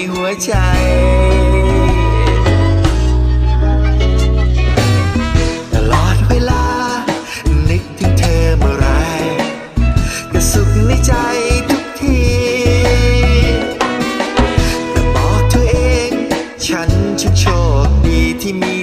ในหัวใจตลอดเวลา นึกถึงเธอเมื่อไรก็สุขในใจทุกทีแต่บอกตัวเอง ฉันช่าโชคดีที่มี